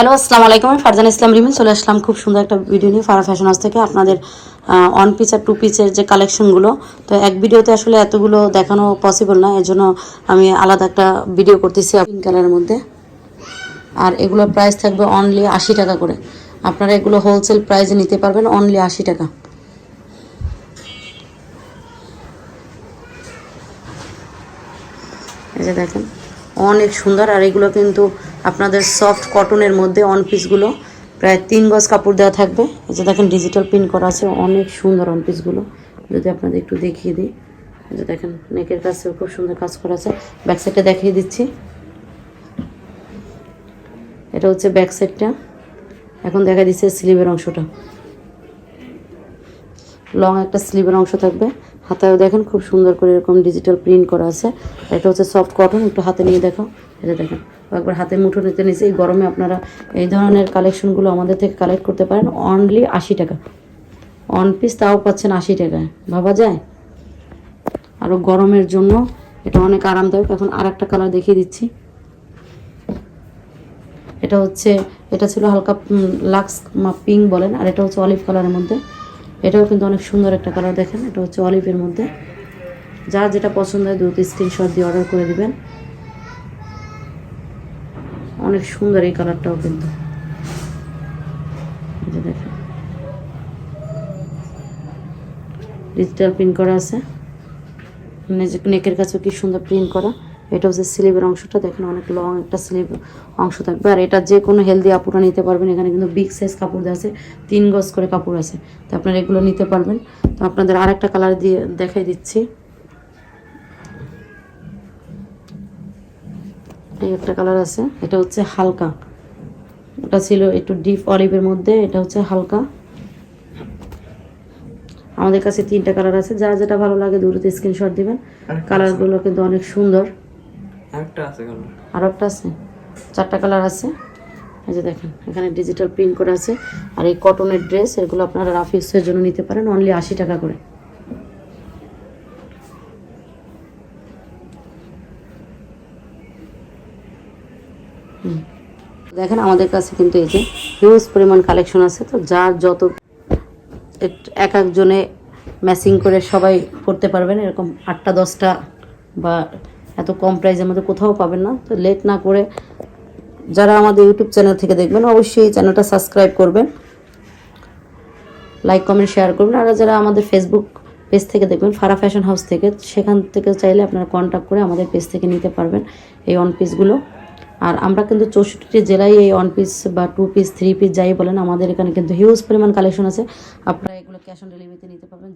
Hello আসসালামু আলাইকুম। আমি ফারজান ইসলাম রিমিন, চলে আসলাম খুব সুন্দর একটা ভিডিও নিয়ে ফারা ফ্যাশন থেকে। আপনাদের অন পিস আর টু পিসের যে কালেকশনগুলো তো এক ভিডিওতে আসলে এতগুলো দেখানো পসিবল না, এর জন্য আমি আলাদা একটা ভিডিও করতেছি পিঙ্ক কালারের মধ্যে। আর এগুলোর প্রাইস থাকবে অনলি আশি টাকা করে। আপনারা এগুলো হোলসেল প্রাইসে নিতে পারবেন অনলি আশি টাকা। এই যে দেখেন, অনেক সুন্দর। আর এগুলো কিন্তু আপনাদের সফট কটনের মধ্যে অন পিসগুলো প্রায় তিন গজ কাপড় দেওয়া থাকবে। এই যে দেখেন ডিজিটাল প্রিন্ট করা আছে, অনেক সুন্দর অন পিসগুলো যদি আপনাদের একটু দেখিয়ে দিই যে দেখেন নেকের কাছেও খুব সুন্দর কাজ করা আছে। ব্যাক সাইডটা দেখিয়ে দিচ্ছি। এটা হচ্ছে ব্যাক সাইডটা এখন দেখা দিচ্ছে স্লিভের অংশটা। লং একটা স্লিভের অংশ থাকবে। হাতায়ও দেখেন খুব সুন্দর করে এরকম ডিজিটাল প্রিন্ট করা আছে। এটা হচ্ছে সফট কটন একটু হাতে নিয়ে দেখো এটা দেখেন, একবার হাতে মুঠো নিতে নিচে, এই গরমে আপনারা এই ধরনের কালেকশনগুলো আমাদের থেকে কালেক্ট করতে পারেন অনলি আশি টাকা। অন পিস তাও পাচ্ছেন আশি টাকায়। ভাবা যায়? আরও গরমের জন্য এটা অনেক আরামদায়ক। এখন আর একটা কালার দেখিয়ে দিচ্ছি। এটা হচ্ছে, এটা ছিল হালকা লাক্স পিঙ্ক বলেন, আর এটা হচ্ছে অলিভ কালারের মধ্যে। এটাও কিন্তু অনেক সুন্দর একটা কালার দেখেন, এটা হচ্ছে অলিভের মধ্যে। যার যেটা পছন্দ হয় দ্রুত স্ক্রিনশট দিয়ে অর্ডার করে দিবেন। অনেক সুন্দর এই কালারটাও কিন্তু। ডিজিটাল প্রিন্ট করা আছে। নেকের কাছেও কি সুন্দর প্রিন্ট করা। এটা হচ্ছে স্লিভের অংশটা। দেখেন অনেক লং একটা স্লিভ অংশ থাকবে। আর এটা যে কোনো হেলদি আপুরা নিতে পারবেন। এখানে কিন্তু বিগ সাইজ কাপড় আছে। তিন গজ করে কাপড় আছে। তো আপনারা এগুলো নিতে পারবেন। তো আপনাদের আরেকটা কালার দিয়ে দেখাই দিচ্ছি। এই একটা কালার আছে এটা হচ্ছে হালকা। ওটা ছিল একটু ডিপ অলিভের মধ্যে এটা হচ্ছে হালকা। আমাদের কাছে তিনটা কালার আছে যা যেটা ভালো লাগে দ্রুত স্ক্রিনশট দিবেন। কালারগুলো কিন্তু অনেক সুন্দর। আরেকটা আছে কালার। আরও একটা আছে? চারটা কালার আছে? এই যে দেখেন এখানে ডিজিটাল প্রিন্ট করা আছে। আর এই কটনের ড্রেস এগুলো আপনারা রাফ ইউজের জন্য নিতে পারেন অনলি আশি টাকা করে। দেখেন আমাদের কাছে কিন্তু এই যে হিউজ পরিমাণ কালেকশন আছে, তো যার যত এক- এক একজনে ম্যাচিং করে সবাই পড়তে পারবেন, এরকম আটটা, দশটা বা এত কম প্রাইসের মধ্যে কোথাও পাবেন না। তো লেট না করে যারা আমাদের ইউটিউব চ্যানেল থেকে দেখবেন, অবশ্যই এই চ্যানেলটা সাবস্ক্রাইব করবেন লাইক কমেন্ট শেয়ার করবেন। আর যারা আমাদের ফেসবুক পেজ থেকে দেখবেন ফারা ফ্যাশন হাউস থেকে, সেখান থেকে চাইলে আপনারা কন্ট্যাক্ট করে আমাদের পেজ থেকে নিতে পারবেন এই অন পিসগুলো আর আমরা কিন্তু চৌষট্টি জেলায় এই ওয়ান পিস বা টু পিস থ্রি পিস যাই বলেন, আমাদের এখানে কিন্তু হিউজ পরিমাণ কালেকশন আছে। আপনারা এগুলো ক্যাশ অন ডেলিভারিতে নিতে পারবেন।